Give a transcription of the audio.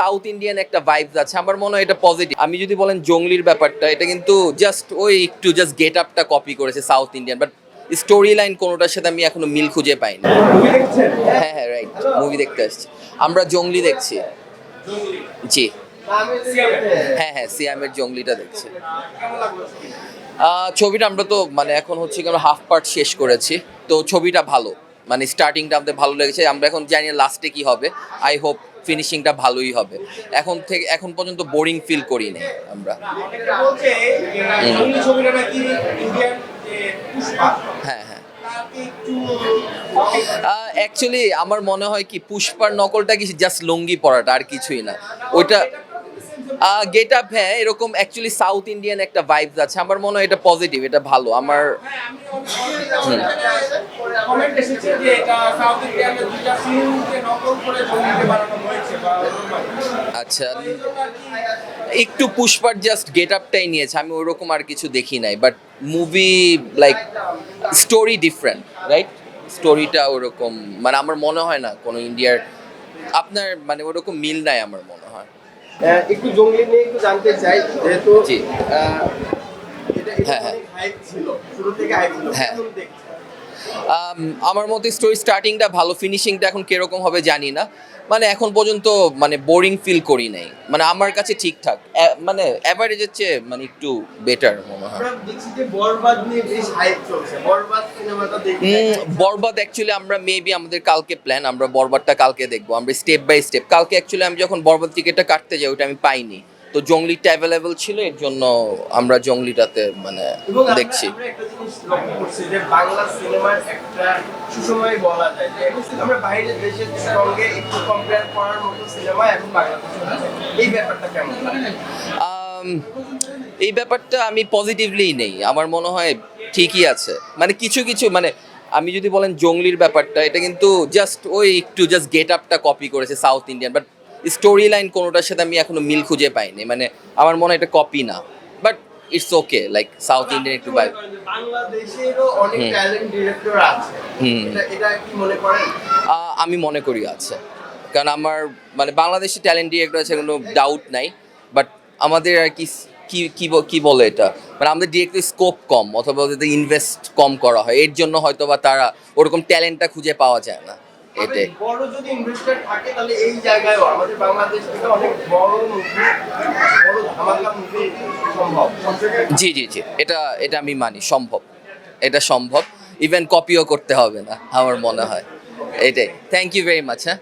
South Indian একটা vibes আছে আমার মনে হয় এটা পজিটিভ আমি যদি বলেন জঙ্গলির ব্যাপারটা এটা কিন্তু জাস্ট ওই একটু জাস্ট গেট আপটা কপি করেছে south Indian but story line কোনোটার সাথে আমি এখনও মিল খুঁজে পাইনি। হ্যাঁ হ্যাঁ রাইট মুভি দেখতে আসছি। আমরা জঙ্গলি দেখছি। জি। হ্যাঁ হ্যাঁ সিয়ামের জঙ্গলিটা দেখছি। ছবিটা আমরা তো মানে এখন হচ্ছে কি আমরা হাফ পার্ট শেষ করেছি তো ছবিটা ভালো। মানে স্টার্টিংটা আমাদের ভালো লেগেছে। আমরা এখন জানি লাস্টে কি হবে। আই হোপ ফিনিশিংটা ভালোই হবে। এখন থেকে এখন পর্যন্ত বোরিং ফিল করি নাই আমরা। হ্যাঁ হ্যাঁ। অ্যাকচুয়ালি আমার মনে হয় কি, পুষ্পার নকলটা কি জাস্ট লুঙ্গি পরাটা আর কিছুই না। ওইটা গেট আপ হ্যাঁ এরকম অ্যাকচুয়ালি সাউথ ইন্ডিয়ান একটা ভাইবস আছে। আমার মনে হয় এটা পজিটিভ এটা ভালো। আমার আচ্ছা একটু পুষ্পার জাস্ট গেট আপটাই নিয়েছে। আমি ওরকম আর কিছু দেখি নাই but movie like story different right স্টোরিটা ওরকম মানে আমার মনে হয় না কোনো ইন্ডিয়ার আপনার মানে ওরকম মিল নাই আমার মনে একটু জঙ্গলি নিয়ে একটু জানতে চাই যেহেতু হ্যাঁ, হ্যাঁ। অনেক ছিল শুরু থেকে হাইপ ছিল হ্যাঁ। আম, আমার মতে স্টোরি স্টার্টিংটা ভালো ফিনিশিংটা এখন কীরকম হবে জানি না। মানে এখন পর্যন্ত মানে বোরিং ফিল করি নাই। মানে আমার কাছে ঠিকঠাক। মানে অ্যাভারেজের চেয়ে মানে একটু বেটার মনে হয়। বরবাদ অ্যাকচুয়ালি আমরা মেবি আমাদের কালকে প্ল্যান আমরা বরবাদটা কালকে দেখব। আমরা স্টেপ বাই স্টেপ কালকে অ্যাকচুয়ালি আমি যখন বরবাদ টিকিটটা কাটতে যাই ওটা আমি পাইনি। তো জঙ্গলিটা অ্যাভেলেবেল ছিল এর জন্য আমরা জঙ্গলিটাতে মানে দেখছি। আমরা একটা জিনিস লক্ষ্য করছি যে বাংলা সিনেমার একটা সুসময় বলা যায় যে আমরা বাইরের দেশের সঙ্গে একটু কম্পেয়ার করার মতো সিনেমা এখন বাংলাদেশে এই ব্যাপারটা কেমন? এই ব্যাপারটা আমি পজিটিভলি নেই। আমার মনে হয় ঠিকই আছে। মানে কিছু কিছু মানে আমি যদি বলেন জঙ্গলির ব্যাপারটা এটা কিন্তু জাস্ট ওই একটু জাস্ট গেট আপটা কপি করেছে south Indian but story line কোনোটার সাথে আমি এখনও মিল খুঁজে পাইনি। মানে আমার মনে হয় এটা কপি না। But it's okay like south Indian একটু বাই বাংলাদেশেরও অনেক। ট্যালেন্ট ডিরেক্টর আছে। এটা এটা কি মনে করেন? আমি মনে করি আছে। কারণ আমার মানে বাংলাদেশি ট্যালেন্ট ডিরেক্টর আছে কোনো ডাউট নাই। বাট আমাদের আর কি কি কি কি বলে এটা? মানে আমাদের ডিরেক্টর স্কোপ কম অথবা ওদের ইনভেস্ট কম করা হয়। এর জন্য হয়তো বা তারা ওরকম ট্যালেন্টটা খুঁজে পাওয়া যায় না। এটাই। বড় যদি ইনভেস্টর থাকে তাহলে এই জায়গায় আমাদের বাংলাদেশ থেকে অনেক বড় মুভি বড় ধামাকা মুভি সম্ভব। জি জি জি। এটা এটা আমি মানি সম্ভব। এটা সম্ভব। ইভেন কপিও করতে হবে না আমার মনে হয়। এটাই। থ্যাংক ইউ ভেরি মাচ হ্যাঁ।